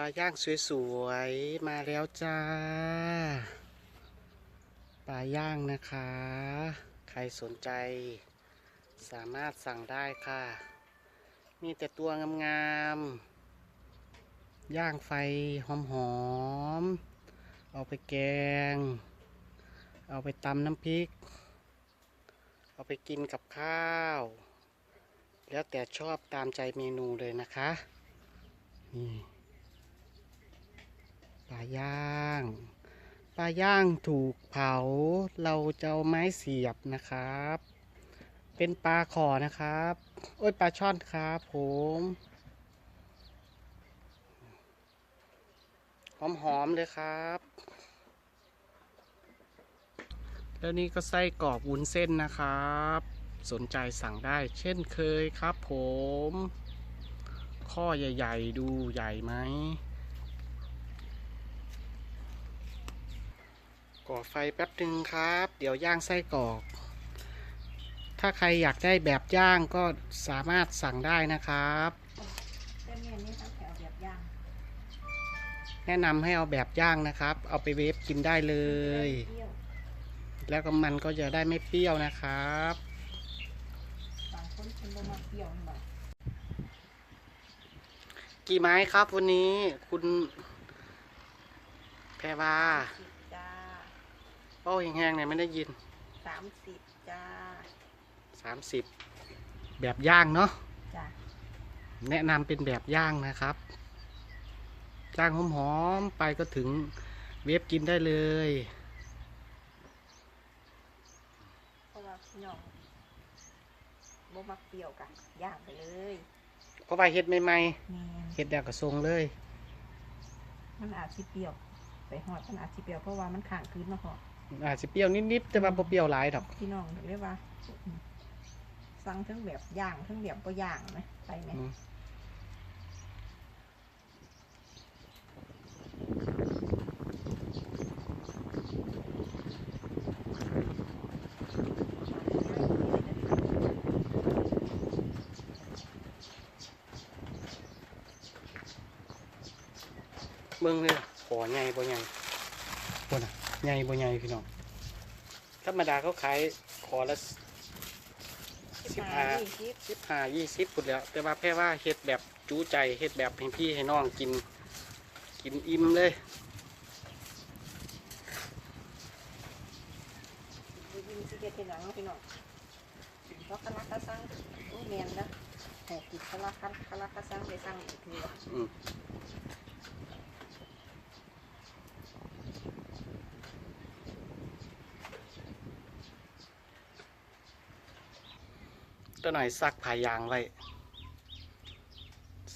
ปลาย่างสวยๆ มาแล้วจ้า ปลาย่างนะคะ ใครสนใจ สามารถสั่งได้ค่ะ มีแต่ตัวงามๆ ย่างไฟหอมๆ เอาไปแกง เอาไปตำน้ำพริก เอาไปกินกับข้าว แล้วแต่ชอบตามใจเมนูเลยนะคะ นี่ ปลาย่างปลาย่างถูกเผา เราจะเอาไม้เสียบนะครับ เป็นปลาขอนะครับ โอ้ยปลาช่อนครับผมหอมๆเลยครับ แล้วนี่ก็ไส้กรอกวุ้นเส้นนะครับ สนใจสั่งได้เช่นเคยครับผม ข้อใหญ่ ๆ ดูใหญ่ไหม ก่อไฟแป๊บหนึ่งครับ เดี๋ยวย่างไส้กรอก ถ้าใครอยากได้แบบย่างก็สามารถสั่งได้นะครับแต่เมียนี่ต้องแถวแบบย่างแนะนำให้เอาแบบย่างนะครับ เอาไปเวฟกินได้เลยเปรี้ยวแล้วก็มันก็จะได้ไม่เปรี้ยวนะครับบางคนคนบ่มาเปรี้ยวนี่บ่กี่ไม้ครับวันนี้คุณแพรวาสิบจ้า เป้าแห้งๆเนี่ยไม่ได้ยินสามสิบจ้า30แบบย่างเนาะจ้าแนะนำเป็นแบบย่างนะครับย่างหอมๆไปก็ถึงเวฟกินได้เลยเพราะว่าพี่น้องบ่มักเปรี้ยวกันย่างไปเลยเพราะว่าเฮ็ดใหม่แม่นๆเฮ็ดแล้วก็ทรงเลย มันอาจสิเปรี้ยวไปหอดมันอาจสิเปรี้ยวเพราะว่ามันข้างคืนมาหอด อาจจะเปรี้ยวนิดๆแต่ว่าบ่เปรี้ยวหลายดอกพี่น้องเรียกว่าอืมสั่งทั้งแบบย่างทั้งแบบบ่ย่างไหมไปไหมอืมเบิ่งเลยขอใหญ่บ่ใหญ่บ่น่ะ ใหญ่บ่ใหญ่พี่น้อง ธรรมดาเขาขายขอละสิบห้ายี่สิบสิบห้ายี่สิบพุดแหล้ว แต่ว่าแค่ว่าเฮ็ดแบบจูใจเฮ็ดแบบให้พี่ให้น้องกิน กินอิ่มเลยยิงสิเก็ตเป็นหนังเนาะพี่น้องเพราะคณะกระสังโอ้แมนนะแหกติดคณะคณะคณะกระสังไปสั่งอีกทีว่าอืม หน่อยซักผ้ายางไว้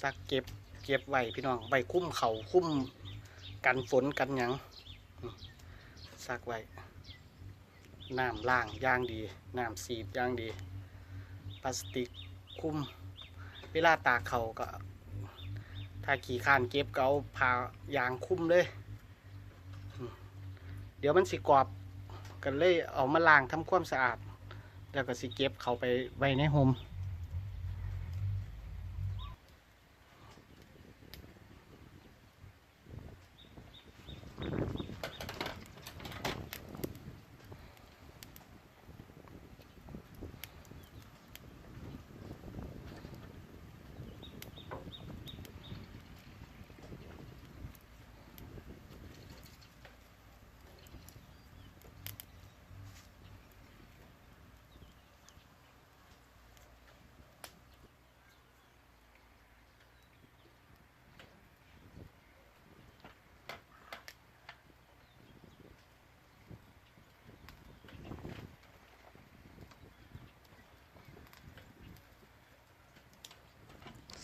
ซักเก็บเก็บไว้พี่น้องไว้คุ้มเขา่าคุ้มกันฝนกันหยังซักไว้น้ำล่างย่างดีน้ำสีดย่างดี พลาสติกคลุมเวลาตากเขาก็ ถ้าขี่คานเก็บก็เอาผ้ายางคลุมเลย เดี๋ยวมันสิกรอบกันเลยเอามาล้างทำความสะอาด แล้วก็สิเก็บเขาไปไว้ในโฮม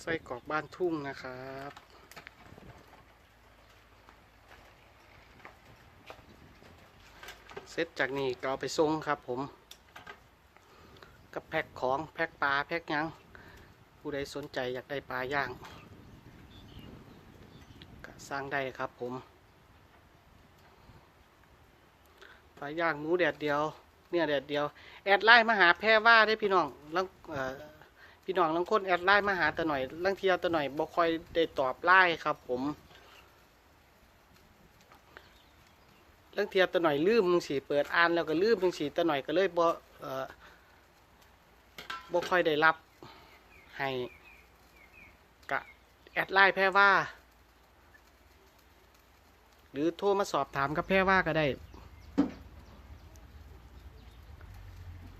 ส้กรอกบ้านทุ่งนะครับเสร็จจากนี้ก็เอาไปส่งครับผมก็แพ็คของแพ็คปลาแพ็คยังผู้ใดสนใจอยากได้ปลาย่างก็สร้างได้ครับผมปลาย่างหมูแดดเดียว เนี่ยแดดเดียว แอดไลน์มาหาแพรว่าได้พี่น้องแล้ว พี่น้องลังคนแอดไลน์มาหาตัวหน่อยลังเทียตัวหน่อยบ่คอยได้ตอบไลน์ครับ ผมลังเทียตัวหน่อยลืมมึงสีเปิดอ่านแล้วก็ลืมมึงสีตัวหน่อยก็เลยบ่อบ่คอยได้รับให้กะแอดไลน์แพ่ว่า หรือโทรมาสอบถามกับแพ่ว่าก็ได้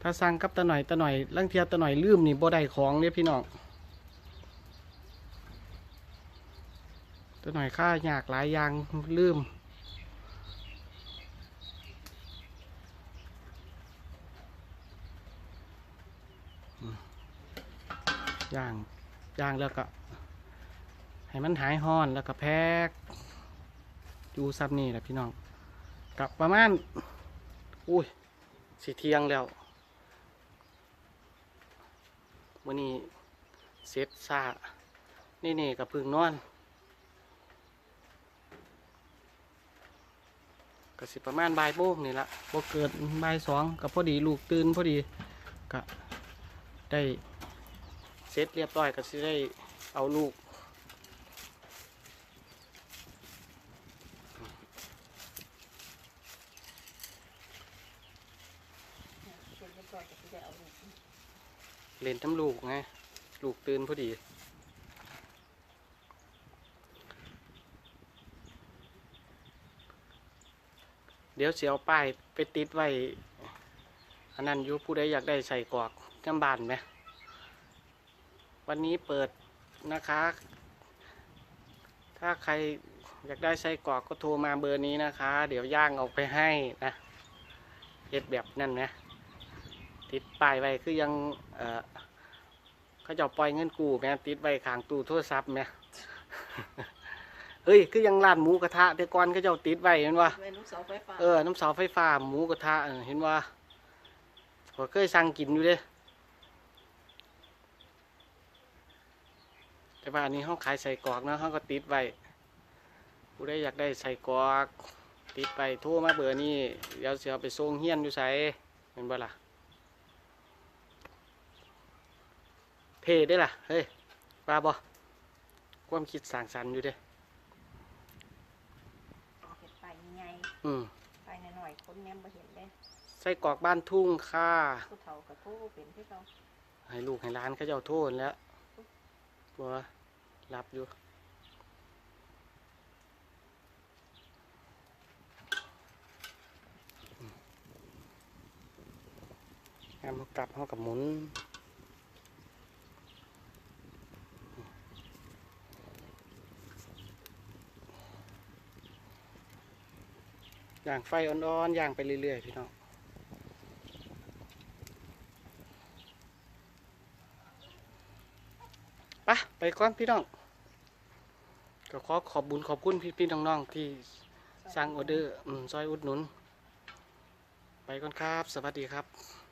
ถ้าสั่งกับตะหน่อยตะหน่อยลังเทียตะหน่อยลืมนี่บ่ได้ของเนี่ยพี่น้องตะหน่อยค่ายากหลายอย่างลืมย่างย่างแล้วก็ ให้มันหายห้อนแล้วก็แพ็กอยู่ซับนี่แหละพี่น้องกับประมาณอุ้ยสิเทียงแล้ว มื่อนี้เซ็ตซานี่นี่กับพึ่งนอนก็สิประมาณบ่ายโมงนี่ละบ่เกิดบ่ายสองกับพอดีลูกตื่นพอดีก็ได้เสร็จเรียบร้อยก็สิได้เอาลูก เสร็จเรียบร้อยก็สิได้เอาลูก เล่นน้ำลูกไงลูกตื่นพอดีเดี๋ยวเสียวป้ายไปติดไว้อันนั้นยูผู้ใดอยากได้ใส่กอกจำบานไหม วันนี้เปิดนะคะ ถ้าใครอยากได้ใส่กอกก็โทรมาเบอร์นี้นะคะ เดี๋ยวย่างออกไปให้นะเฮ็ดแบบนั่นนะ ติดป้ายไว้คือยังเออเขาเจะปล่อยเงินกู้แหม่ติดไว้ข้างตู้โทรศัพท์แหม่เฮ้ยคือยังร้านหมูกระทะแต่ก่อนเขาเจ้าติดไว้เห็นว่าไว้ลูกเสาไฟฟ้าเออน้ำเสาไฟฟ้าหมูกระทะเออเห็นว่าผมเคยสั่งกินอยู่เด้แต่ว่าอันนี้เขาขายใส่กรอกเนาะเขาก็ติดไว้ผู้ใดอยากได้ใส่กรอกติดไปโทรมาเบอร์นี้เดี๋ยวเสียไปส่งเฮียนอยู่ใส่เห็นบ่ล่ะ เท่ได้อล่ะ เฮ้ยว่าบ่ความคิดสร้างสรรค์อยู่เด้เห็ดไปยังไงอืมไปหน่อยๆคนแนมบ่เห็นเลยใส่กรอกบ้านทุ่งค่ะผู้เฒ่ากับผู้เป็นที่เขาให้ลูกให้ร้านเขาเจ้าโทษแล้วบัวรับอยู่งามเขากลับเขากับหมุน ย่างไฟอ่อนๆย่างไปเรื่อยๆพี่น้องปะไปก่อนพี่น้อง ก็ขอขอบบุญขอบคุณพี่พี่ๆน้องๆที่สั่งออเดอร์ซอยอุดหนุน ไปก่อนครับ สวัสดีครับ